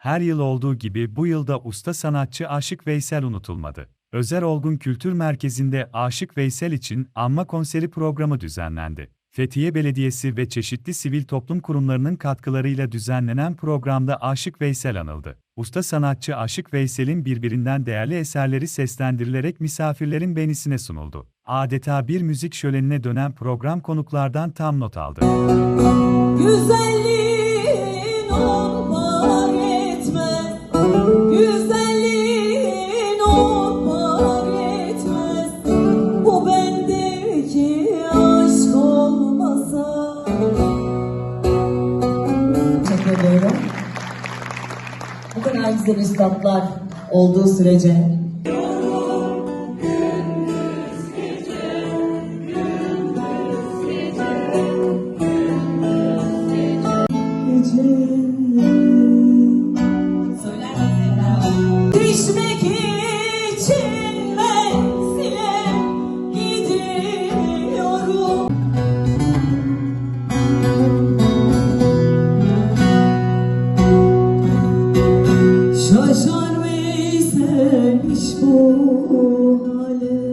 Her yıl olduğu gibi bu yılda usta sanatçı Aşık Veysel unutulmadı. Özer Olgun Kültür Merkezi'nde Aşık Veysel için anma konseri programı düzenlendi. Fethiye Belediyesi ve çeşitli sivil toplum kurumlarının katkılarıyla düzenlenen programda Aşık Veysel anıldı. Usta sanatçı Aşık Veysel'in birbirinden değerli eserleri seslendirilerek misafirlerin beğenisine sunuldu. Adeta bir müzik şölenine dönen program konuklardan tam not aldı. Güzelliğin Güzel üstadlar olduğu sürece gelmiş bu hale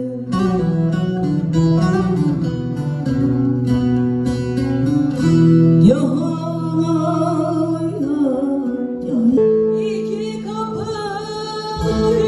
Yalan, yalan, yalan kapı.